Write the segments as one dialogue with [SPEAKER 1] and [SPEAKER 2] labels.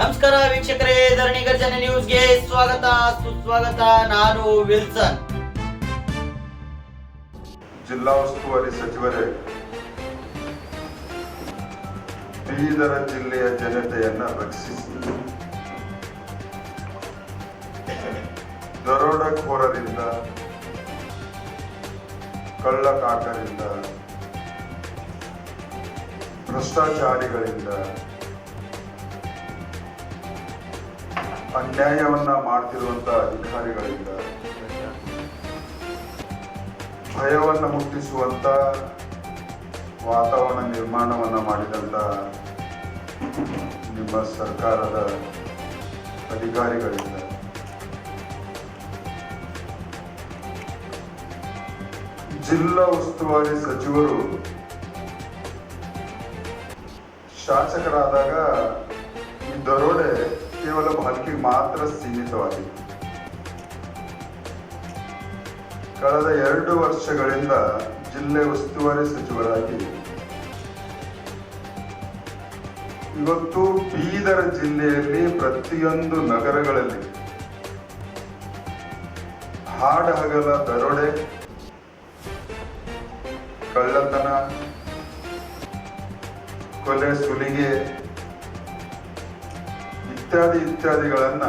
[SPEAKER 1] ನಮಸ್ಕಾರ ವೀಕ್ಷಕರೇ, ಧರಣಿ ಗರ್ಜನೆ ನ್ಯೂಸ್ಗೆ ಸ್ವಾಗತ, ಸುಸ್ವಾಗತ, ನಾನು ವಿಲ್ಸನ್.
[SPEAKER 2] ಜಿಲ್ಲಾ ಉಸ್ತುವಾರಿ ಸಚಿವರೇ, ಬೀದರ ಜಿಲ್ಲೆಯ ಜನತೆಯನ್ನ ರಕ್ಷಿಸಿ. ದರೋಡೆಕೋರರಿಂದ, ಕಳ್ಳಕಾಕರಿಂದ, ಭ್ರಷ್ಟಾಚಾರಿಗಳಿಂದ ಅನ್ಯಾಯವನ್ನ ಮಾಡ್ತಿರುವಂತ ಅಧಿಕಾರಿಗಳಿಂದ ಭಯವನ್ನು ಮುಟ್ಟಿಸುವಂತ ವಾತಾವರಣ ನಿರ್ಮಾಣವನ್ನ ಮಾಡಿದಂತ ನಿಮ್ಮ ಸರ್ಕಾರದ ಅಧಿಕಾರಿಗಳಿಂದ. ಜಿಲ್ಲಾ ಉಸ್ತುವಾರಿ ಸಚಿವರು ಶಾಸಕರಾದಾಗ ಈ ದರೋಡೆ ಕೇವಲ ಬಾಲ್ಕಿ ಮಾತ್ರ ಸೀಮಿತವಾಗಿದೆ. ಕಳೆದ ಎರಡು ವರ್ಷಗಳಿಂದ ಜಿಲ್ಲೆ ಉಸ್ತುವಾರಿ ಸಚಿವರಾಗಿ ಇವತ್ತು ಬೀದರ್ ಜಿಲ್ಲೆಯಲ್ಲಿ ಪ್ರತಿಯೊಂದು ನಗರಗಳಲ್ಲಿ ಹಾಡಹಗಲ ದರೋಡೆ, ಕಳ್ಳತನ, ಕೊಲೆ ಸುಲಿಗೆ ಇತ್ಯಾದಿ ಇತ್ಯಾದಿಗಳನ್ನ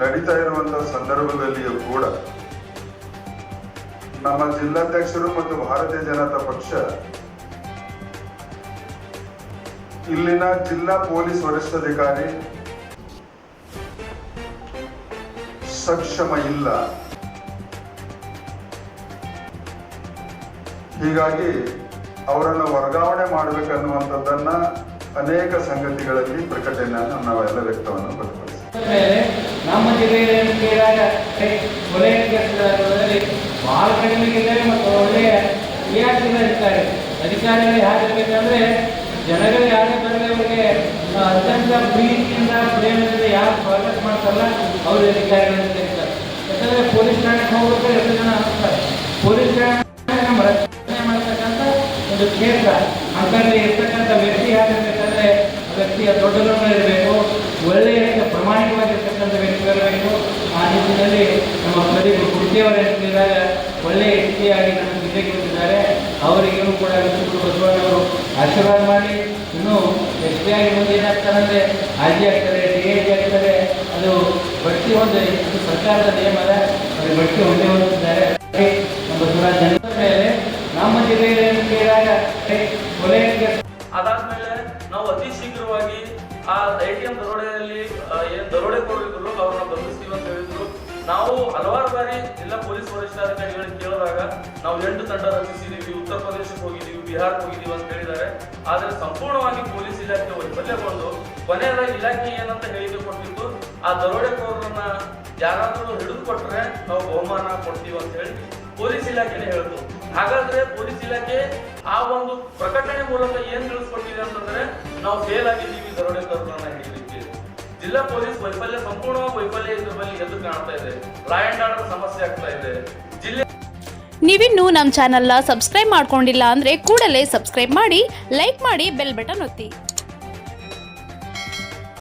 [SPEAKER 2] ನಡೀತಾ ಇರುವಂತಹ ಸಂದರ್ಭದಲ್ಲಿಯೂ ಕೂಡ ನಮ್ಮ ಜಿಲ್ಲಾಧ್ಯಕ್ಷರು ಮತ್ತು ಭಾರತೀಯ ಜನತಾ ಪಕ್ಷ ಇಲ್ಲಿನ ಜಿಲ್ಲಾ ಪೊಲೀಸ್ ವರಿಷ್ಠಾಧಿಕಾರಿ ಸಕ್ಷಮ ಇಲ್ಲ. ಹೀಗಾಗಿ ಅವರನ್ನು ವರ್ಗಾವಣೆ ಮಾಡಬೇಕನ್ನುವಂಥದ್ದನ್ನ ಅನೇಕ ಸಂಗತಿಗಳಲ್ಲಿ ಪ್ರಕಟಣೆಯನ್ನು ನಾವೆಲ್ಲ ವ್ಯಕ್ತವನ್ನು
[SPEAKER 3] ಮೇಲೆ ನಮ್ಮ ಜಿಲ್ಲೆಯಲ್ಲಿ ಒಳ್ಳೆಯ ಇರ್ತಾರೆ. ಜನಗಳು ಯಾರೇ ಬರಲಿ ಅವರಿಗೆ ಅತ್ಯಂತ ಪ್ರೀತಿಯಿಂದ ಪ್ರೇಮದಿಂದ ಯಾರು ಸ್ವಾಗತ ಮಾಡ್ತಾರಲ್ಲ, ಅವರು ಅಧಿಕಾರಿಗಳನ್ನು ಕರೀತಾರೆ ಯಾಕಂದ್ರೆ ಪೊಲೀಸ್ ಠಾಣೆಗೆ ಹೋಗ್ಬೇಕು ಎಷ್ಟು ಜನ ಅಂತಾರೆ ಪೊಲೀಸ್ ಠಾಣೆ ನಮ್ಮ ರಕ್ಷಣೆ ಒಂದು ಕ್ಷೇತ್ರ ಅಂಕಲ್ಲಿ ಇರ್ತಕ್ಕಂಥ ವ್ಯಕ್ತಿ ಆ ವ್ಯಕ್ತಿಯ ದೊಡ್ಡದನ್ನು ಇರಬೇಕು, ಒಳ್ಳೆಯ ಪ್ರಾಮಾಣಿಕವಾಗಿರ್ತಕ್ಕಂಥ ವ್ಯಕ್ತಿಗಳಿರಬೇಕು ಆ ನಿಟ್ಟಿನಲ್ಲಿ ನಮ್ಮ ಪ್ರದೀಪ್ ಗುಡ್ತಿಯವರು ಹೇಳ್ತಿದ್ದಾಗ ಒಳ್ಳೆಯ ವ್ಯಕ್ತಿಯಾಗಿ ನಮ್ಮ ಜಿಲ್ಲೆಗೆ ಬಂದಿದ್ದಾರೆ ಅವರಿಗೂ ಕೂಡ ವಿಷ್ಣು ಬಸವಣ್ಣವರು ಆಶೀರ್ವಾದ ಮಾಡಿ. ಇನ್ನೂ ಹೆಚ್ಚಾಗಿ ಮುಂದೆ ಏನಾಗ್ತಾರೆ ಅಂದರೆ ಐ ಜಿ ಆಗ್ತಾರೆ ಡಿ ಎ ಜಿ ಆಗ್ತಾರೆ ಅದು ಬಡ್ತಿ ಒಂದು ಸರ್ಕಾರದ ನಿಯಮ ಅದ ಅದು ಬಡ್ತಿ ಒಂದೇ ಹೊಂದಿದ್ದಾರೆ ನಮ್ಮ ಮೇಲೆ ನಮ್ಮ ಜಿಲ್ಲೆಯಲ್ಲಿ ಕೇಳಿದಾಗ
[SPEAKER 4] ಅದಾದ್ಮೇಲೆ ನಾವು ಅತಿ ಶೀಘ್ರವಾಗಿ ಆ ಎ ಟಿ ಎಂ ದರೋಡೆಯಲ್ಲಿ ಏನು ದರೋಡೆ ದರೋಡೆಕೋರರಿದ್ರು ಅವ್ರನ್ನ ಬಂಧಿಸ್ತೀವಿ ಅಂತ ಹೇಳಿದ್ರು. ನಾವು ಹಲವಾರು ಬಾರಿ ಜಿಲ್ಲಾ ಪೊಲೀಸ್ ವರಿಷ್ಠಾಧಿಕಾರಿಗಳಿಗೆ ಕೇಳಿದಾಗ ನಾವು ಎಂಟು ತಂಡ ರಚಿಸಿದೀವಿ, ಉತ್ತರ ಪ್ರದೇಶಕ್ಕೆ ಹೋಗಿದ್ದೀವಿ ಬಿಹಾರಕ್ಕೆ ಹೋಗಿದ್ದೀವಿ ಅಂತ ಹೇಳಿದ್ದಾರೆ. ಆದ್ರೆ ಸಂಪೂರ್ಣವಾಗಿ ಪೊಲೀಸ್ ಇಲಾಖೆ ವೈಫಲ್ಯಗೊಂಡು ಕೊನೆಯದ ಇಲಾಖೆ ಏನಂತ ಹೇಳಿಕೆ ಕೊಟ್ಟಿತ್ತು, ಆ ದರೋಡೆಕೋರರನ್ನ ಯಾರಾದ್ರೂ ಹಿಡಿದು ಕೊಟ್ರೆ ನಾವು ಬಹುಮಾನ ಕೊಡ್ತೀವಿ ಅಂತ ಹೇಳಿ ಪೊಲೀಸ್ ಇಲಾಖೆನೇ ಹೇಳ್ತು. ಹಾಗಾದ್ರೆ ಪೊಲೀಸ್ ಇಲಾಖೆ ಆ ಒಂದು ಪ್ರಕಟಣೆ ಮೂಲಕ ಏನ್ ತಿಳಿಸ್ಕೊಟ್ಟಿದೆ ಅಂತಂದ್ರೆ ನಾವು ಫೇಲ್ ಆಗಿದ್ದೀವಿ ದರೋಡೆಕೋರರನ್ನ ಹೇಳಿದ್ದೀವಿ ಜಿಲ್ಲಾ ಪೊಲೀಸ್ ವೈಫಲ್ಯ ಸಂಪೂರ್ಣ ವೈಫಲ್ಯ ಇದ್ರ ಮೇಲೆ ಎದ್ದು ಕಾಣ್ತಾ ಇದೆ. ಲಾ ಅಂಡ್ ಸಮಸ್ಯೆ ಆಗ್ತಾ ಇದೆ. ಜಿಲ್ಲೆ
[SPEAKER 5] ನೀವಿನ್ನೂ ನಮ್ಮ ಚಾನಲ್ನ ಸಬ್ಸ್ಕ್ರೈಬ್ ಮಾಡ್ಕೊಂಡಿಲ್ಲ ಅಂದರೆ ಕೂಡಲೇ ಸಬ್ಸ್ಕ್ರೈಬ್ ಮಾಡಿ ಲೈಕ್ ಮಾಡಿ ಬೆಲ್ ಬಟನ್ ಒತ್ತಿ.